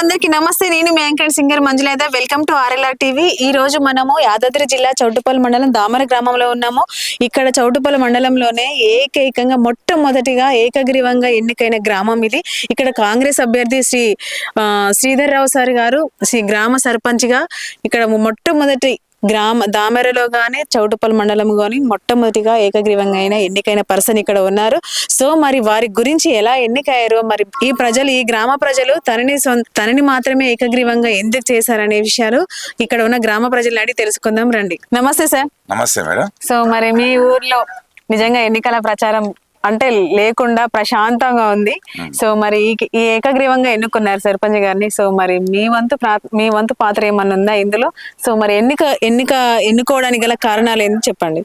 అందరికి నమస్తే. నేను మీ anchor singer మంజులేద. Welcome to RLR TV. ఈ రోజు మనము యాదాద్రి జిల్లా చౌటుపల్లి మండలం దామర గ్రామంలో ఉన్నాము. ఇక్కడ చౌటుపల్లి మండలంలోనే ఏకైకంగా మొట్టమొదటిగా ఏకగ్రీవంగా ఎన్నికైన గ్రామం ఇది. ఇక్కడ కాంగ్రెస్ అభ్యర్థి శ్రీ ఆ, శ్రీధర్ రావు సార్ గారు శ్రీ గ్రామ సర్పంచ్గా ఇక్కడ మొట్టమొదటి గ్రామ దామెరలో గానీ చౌటుపల్లి మండలం గానీ మొట్టమొదటిగా ఏకగ్రీవంగా అయిన ఎన్నికైన పర్సన్ ఇక్కడ ఉన్నారు. సో మరి వారి గురించి ఎలా ఎన్నికయ్యారో మరి ఈ ప్రజలు ఈ గ్రామ ప్రజలు తనని తనని మాత్రమే ఏకగ్రీవంగా ఎందుకు చేశారనే విషయాలు ఇక్కడ ఉన్న గ్రామ ప్రజలను అడిగి తెలుసుకుందాం రండి. నమస్తే సార్. నమస్తే మేడం. సో మరి మీ ఊర్లో నిజంగా ఎన్నికల ప్రచారం అంటే లేకుండా ప్రశాంతంగా ఉంది. సో మరి ఈ ఏకగ్రీవంగా ఎన్నుకున్నారు సర్పంచ్ గారిని. సో మరి మీ వంతు మీ వంతు పాత్ర ఏమన్నా ఉందా ఇందులో? సో మరి ఎన్నిక ఎన్నిక ఎన్నుకోవడానికి గల కారణాలు ఏంటి చెప్పండి.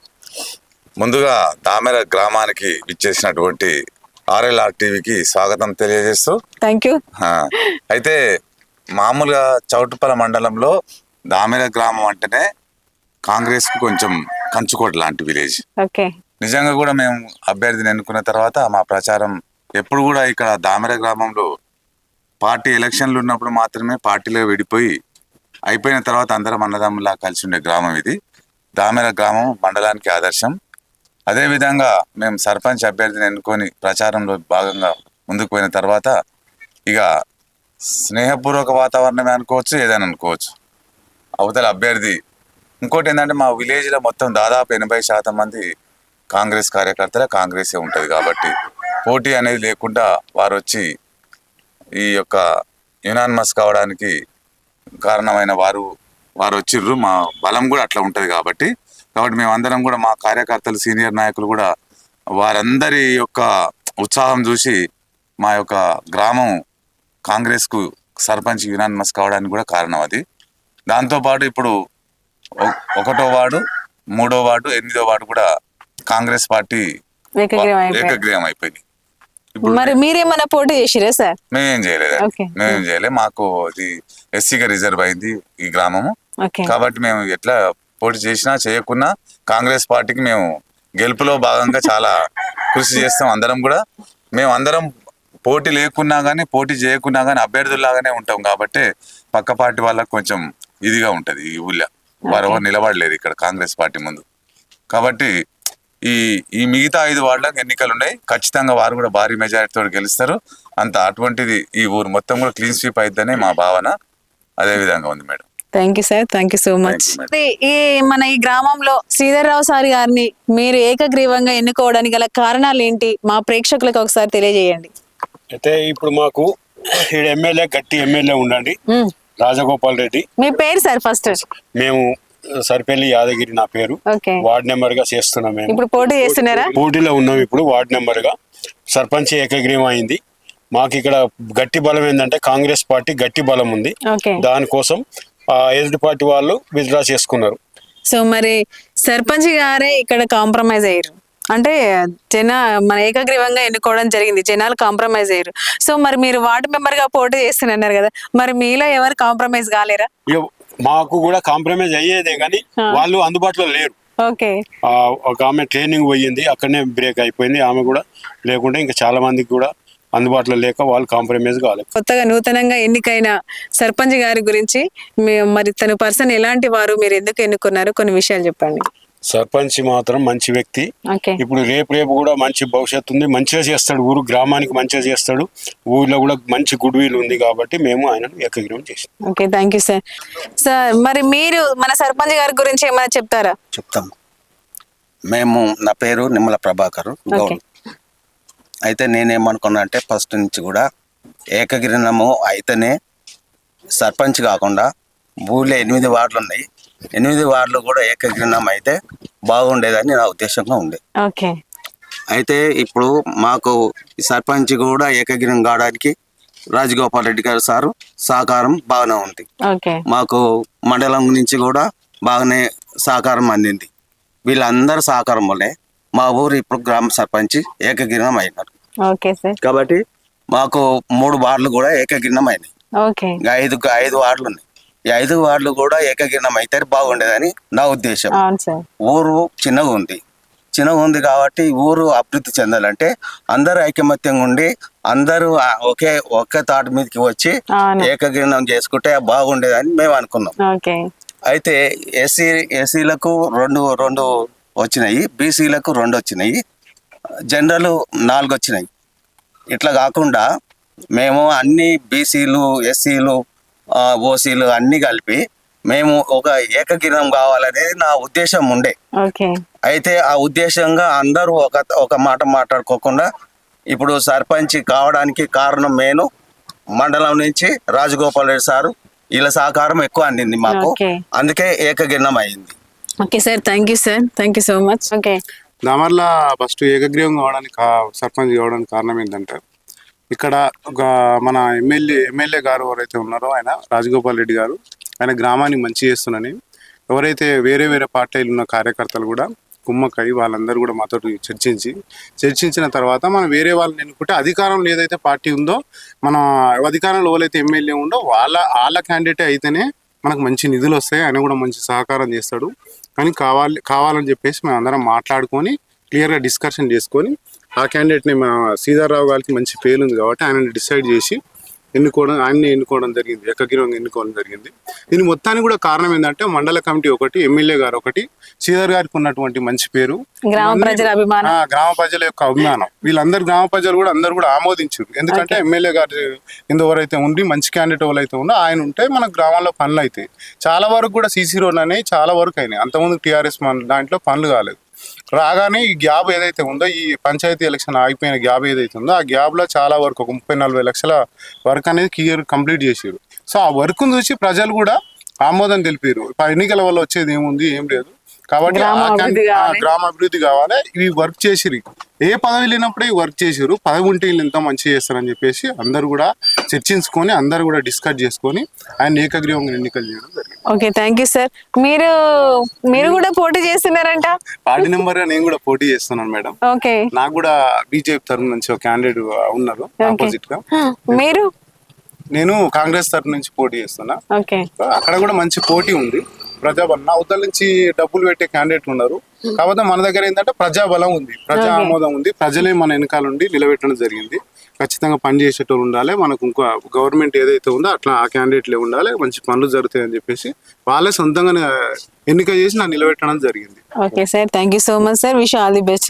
ముందుగా దామెర గ్రామానికి విచ్చేసినటువంటి ఆర్ఎల్ఆర్ టీవీకి స్వాగతం తెలియజేస్తూ థ్యాంక్ యూ అయితే మామూలుగా చౌటుపల మండలంలో దామెర గ్రామం అంటేనే కాంగ్రెస్కు కొంచెం కంచుకోట లాంటి విలేజ్. ఓకే. నిజంగా కూడా మేము అభ్యర్థిని ఎన్నుకున్న తర్వాత మా ప్రచారం ఎప్పుడు కూడా ఇక్కడ దామెర గ్రామంలో పార్టీ ఎలక్షన్లు ఉన్నప్పుడు మాత్రమే పార్టీలో విడిపోయి అయిపోయిన తర్వాత అందరం అన్నదమ్ములా కలిసి ఉండే గ్రామం ఇది. దామెర గ్రామం మండలానికి ఆదర్శం. అదేవిధంగా మేము సర్పంచ్ అభ్యర్థిని ఎన్నుకొని ప్రచారంలో భాగంగా ముందుకు పోయిన తర్వాత ఇక స్నేహపూర్వక వాతావరణమే అనుకోవచ్చు ఏదైనా అనుకోవచ్చు. అవతల అభ్యర్థి ఇంకోటి ఏంటంటే మా విలేజ్లో మొత్తం దాదాపు ఎనభై శాతం మంది కాంగ్రెస్ కార్యకర్తలే కాంగ్రెసే ఉంటుంది కాబట్టి పోటీ అనేది లేకుండా వారు వచ్చి ఈ యొక్క యునానిమస్ కావడానికి కారణమైన వారు వారు వచ్చిర్రు మా బలం కూడా అట్లా ఉంటుంది కాబట్టి. కాబట్టి మేమందరం కూడా మా కార్యకర్తలు సీనియర్ నాయకులు కూడా వారందరి యొక్క ఉత్సాహం చూసి మా యొక్క గ్రామం కాంగ్రెస్కు సర్పంచ్ యునానిమస్ కావడానికి కూడా కారణం అది. దాంతోపాటు ఇప్పుడు ఒకటో వార్డు మూడో వార్డు ఎనిమిదో వార్డు కూడా కాంగ్రెస్ పార్టీ ఏకగ్రీవం అయిపోయింది మరి మీరేమన్నా పోటీ చేసిరా సార్? మేమేం చేయలేదు. మేమేం చేయలేదు మాకు ఇది ఎస్సీగా రిజర్వ్ అయింది ఈ గ్రామము. కాబట్టి మేము ఎట్లా పోటీ చేసినా చేయకున్నా కాంగ్రెస్ పార్టీకి మేము గెలుపులో భాగంగా చాలా కృషి చేస్తాం అందరం కూడా. మేము అందరం పోటీ లేకున్నా కానీ పోటీ చేయకున్నా కానీ అభ్యర్థుల్లాగానే ఉంటాం కాబట్టి పక్క పార్టీ వాళ్ళకి కొంచెం ఇదిగా ఉంటది ఈ ఊళ్ళో. వారు ఎవరు నిలబడలేరు ఇక్కడ కాంగ్రెస్ పార్టీ ముందు. కాబట్టి ఈ ఈ మిగతా ఐదు వార్డులకు ఎన్నికలు ఉన్నాయి ఖచ్చితంగా వారు కూడా భారీ మెజారిటీతో గెలుస్తారు. అంత అటువంటిది ఈ ఊరు మొత్తం కూడా క్లీన్ స్వీప్ అయిద్దని మా భావన. అదే విధంగా ఉంది madam. Thank you sir thank you so much. ఈ మన ఈ గ్రామంలో శ్రీధర్ రావు సార్ గారిని మీరు ఏకగ్రీవంగా ఎన్నుకోవడానికి గల కారణాలు ఏంటి? మా ప్రేక్షకులకు ఒకసారి తెలియజేయండి. అయితే ఇప్పుడు మాకు ఎమ్మెల్యే గట్టి ఎమ్మెల్యే ఉండండి. మ్మ్. రాజగోపాల్ రెడ్డి. మీ పేరు సార్ ఫస్ట్ మేము సరిపల్లి యాదగిరి నా పేరు. వార్డ్ నెంబర్గా చేస్తున్నాం మేము. ఇప్పుడు పోటీ చేస్తున్నారా? పోటీలో ఉన్నాం ఇప్పుడు వార్డ్ నెంబర్గా. సర్పంచ్ ఏకగ్రీవం అయింది. మాకు ఇక్కడ గట్టి బలం ఏంటంటే కాంగ్రెస్ పార్టీ గట్టి బలం ఉంది. దానికోసం ఆ ఎదుటి పార్టీ వాళ్ళు విత్డ్రా చేసుకున్నారు. సో మరి సర్పంచ్ గారే ఇక్కడ కాంప్రమైజ్ అయ్యారు. అంటే జన మన ఏకగ్రీవంగా ఎన్నుకోవడం జరిగింది. జనాలు కాంప్రమైజ్ అయ్యారు. సో మరి మీరు వార్డు మెంబర్గా పోటీ చేస్తున్నారు కదా. మరి మీలో ఎవరు కాంప్రమైజ్ కాలేరా? మాకు కూడా కాంప్రమైజ్ అయ్యేదే కానీ వాళ్ళు అందుబాటులో లేరు. ఒక ఆమె ట్రైనింగ్ పోయింది అక్కడనే బ్రేక్ అయిపోయింది. ఆమె కూడా లేకుంటే ఇంకా చాలా మందికి కూడా అందుబాటులో లేక వాళ్ళు కాంప్రమైజ్ కాలేదు. కొత్తగా నూతనంగా ఎన్నికైన సర్పంచ్ గారి గురించి మరి తన పర్సన్ ఎలాంటి వారు మీరు ఎందుకు ఎన్నుకున్నారు? కొన్ని విషయాలు చెప్పండి. సర్పంచ్ మాత్రం మంచి వ్యక్తి. ఓకే. ఇప్పుడు రేపు రేపు కూడా మంచి భవిష్యత్తు ఉంది. మంచిగా చేస్తాడు ఊరు గ్రామానికి మంచిగా చేస్తాడు. ఊర్లో కూడా మంచి గుడ్ విల్ ఉంది కాబట్టి మేము ఆయనను ఏకగ్రీవం చేసాం. Okay thank you sir. Sir మరి మీరు మన సర్పంచ్ గారి గురించి ఏమైనా చెప్తారా? చెప్తాం. మేము నా పేరు నిమ్మల ప్రభాకర్ గౌడ్. అయితే నేనేమనుకున్నా అంటే ఫస్ట్ నుంచి కూడా ఏకగ్రీనము అయితేనే సర్పంచ్ కాకుండా ఊళ్ళో ఎనిమిది వార్డులు ఉన్నాయి. ఎనిమిది వార్డులు కూడా ఏకగ్రీనం అయితే బాగుండేదని నా ఉద్దేశంగా ఉంది. ఓకే. అయితే ఇప్పుడు మాకు సర్పంచ్ కూడా ఏకగ్రీనం కావడానికి రాజగోపాల్ రెడ్డి గారు సారు సహకారం బాగానే ఉంది. మాకు మండలం నుంచి కూడా బాగానే సహకారం అందింది. వీళ్ళందరి సహకారం వల్లే మా ఊరు ఇప్పుడు గ్రామ సర్పంచ్ ఏకగ్రీనం అయినారు. కాబట్టి మాకు మూడు వార్డులు కూడా ఏకగ్రీనం అయినాయి. ఐదు ఐదు వార్డులు ఉన్నాయి. ఈ ఐదు వార్డులు కూడా ఏకగ్రీనం అయితే బాగుండేదని నా ఉద్దేశం. ఊరు చిన్నగా ఉంది. చిన్నగా ఉంది కాబట్టి ఊరు అభివృద్ధి చెందాలంటే అందరూ ఐకమత్యంగా ఉండి అందరూ ఒకే ఒకే తాటి మీదకి వచ్చి అవును. ఏకగ్రీవం చేసుకుంటే బాగుండేదని మేము అనుకున్నాం. అయితే ఎస్సీ ఎస్సీలకు రెండు రెండు వచ్చినాయి బీసీలకు రెండు వచ్చినాయి జనరల్ నాలుగు వచ్చినాయి. ఇట్లా కాకుండా మేము అన్ని బీసీలు ఎస్సీలు ఓసీలు అన్నీ కలిపి మేము ఒక ఏకగిరం కావాలనేది నా ఉద్దేశం ఉండే. ఓకే. అయితే ఆ ఉద్దేశంగా అందరూ ఒక ఒక మాట మాట్లాడుకోకుండా ఇప్పుడు సర్పంచ్ కావడానికి కారణం నేను మండలం నుంచి రాజగోపాల్ రెడ్డి సారు వీళ్ళ సహకారం ఎక్కువ అందింది మాకు. అందుకే ఏకగిరణం అయింది. Okay sir thank you sir thank you so much okay. Damarla first ఏకగ్రీవం కావడానికి సర్పంచ్ కావడానికి కారణం ఏంటంటే ఇక్కడ ఒక మన ఎమ్మెల్యే ఎమ్మెల్యే గారు ఎవరైతే ఉన్నారో ఆయన రాజగోపాల్ రెడ్డి గారు ఆయన గ్రామాన్ని మంచి చేస్తున్నాని ఎవరైతే వేరే వేరే పార్టీలు ఉన్న కార్యకర్తలు కూడా కుమ్మకై వాళ్ళందరూ కూడా మాతో చర్చించి చర్చించిన తర్వాత మనం వేరే వాళ్ళని ఎన్నుకుంటే అధికారంలో ఏదైతే పార్టీ ఉందో మన అధికారంలో ఎవరైతే ఎమ్మెల్యే ఉందో వాళ్ళ వాళ్ళ క్యాండిడేట్ అయితేనే మనకు మంచి నిధులు వస్తాయి ఆయన కూడా మంచి సహకారం చేస్తాడు. కానీ కావాలి కావాలని చెప్పేసి మేము అందరం మాట్లాడుకొని క్లియర్గా డిస్కషన్ చేసుకొని ఆ క్యాండిడేట్ని మా సీతారావు గారికి మంచి పేరు ఉంది కాబట్టి ఆయనని డిసైడ్ చేసి ఎన్నుకోవడం ఆయన్ని ఎన్నుకోవడం జరిగింది ఏకగ్రీవంగా ఎన్నుకోవడం జరిగింది. దీని మొత్తానికి కూడా కారణం ఏంటంటే మండల కమిటీ ఒకటి ఎమ్మెల్యే గారు ఒకటి శ్రీధర్ గారికి ఉన్నటువంటి మంచి పేరు. గ్రామ ప్రజల అభిమానం. గ్రామ ప్రజల యొక్క అభిమానం. వీళ్ళందరూ గ్రామ ప్రజలు కూడా అందరూ కూడా ఆమోదించారు. ఎందుకంటే ఎమ్మెల్యే గారు ఎవరైతే ఉండి మంచి క్యాండిడేట్ ఎవరైతే ఉందో ఆయన ఉంటే మన గ్రామాల్లో పనులు అవుతాయి. చాలా వరకు కూడా సీసీ రోడ్లు అనేవి చాలా వరకు అయినాయి. అంతకుముందు టీఆర్ఎస్ మన దాంట్లో పనులు కాలేదు. రాగానే ఈ గ్యాప్ ఏదైతే ఉందో ఈ పంచాయతీ ఎలక్షన్ ఆగిపోయిన గ్యాప్ ఏదైతే ఉందో ఆ గ్యాప్లో చాలా వరకు ఒక ముప్పై నలభై లక్షల వర్క్ అనేది క్లియర్ కంప్లీట్ చేసారు సో ఆ వర్క్ చూసి ప్రజలు కూడా ఆమోదం తెలిపారు ఎన్నికల వల్ల వచ్చేది ఏముంది ఏం లేదు. కాబట్టి గ్రామ అభివృద్ధి కావాలి. ఇవి వర్క్ చేసిరి. ఏ పదవి లేనప్పుడే వర్క్ చేసిరు. పదవి ఉంటే వీళ్ళు ఎంతో మంచిగా చేస్తారని చెప్పేసి అందరు కూడా చర్చించుకొని అందరు కూడా డిస్కస్ చేసుకొని ఆయన ఏకగ్రీవంగా ఎన్నికలు చేయడం జరిగింది. Okay thank you sir. మీరు మీరు కూడా పోటీ చేస్తున్నారంట? పార్టీ నెంబర్గా నేను కూడా పోటీ చేస్తున్నాను మేడం. ఓకే. నాకు కూడా బీజేపీ తరఫు నుంచి ఒక క్యాండిడేట్ ఉన్నారు ఆపోజిట్గా. మీరు? నేను కాంగ్రెస్ తరఫు నుంచి పోటీ చేస్తున్నా. అక్కడ కూడా మంచి పోటీ ఉంది. ప్రజాబలం. అవతల నుంచి డబ్బులు పెట్టే క్యాండిడేట్ ఉన్నారు. కాకపోతే మన దగ్గర ఏంటంటే ప్రజాబలం ఉంది. ప్రజా ఆమోదం ఉంది. ప్రజలే మన వెనకాల ఉండి నిలబెట్టడం జరిగింది. ఖచ్చితంగా పని చేసేటోళ్ళు ఉండాలి. మనకు ఇంకో గవర్నమెంట్ ఏదైతే ఉందో అట్లా ఆ క్యాండిడేట్లే ఉండాలి. మంచి పనులు జరుగుతాయి అని చెప్పేసి వాళ్ళే సొంతంగా ఎన్నిక చేసి నాకు నిలబెట్టడం జరిగింది. Okay sir thank you so much sir wish all the best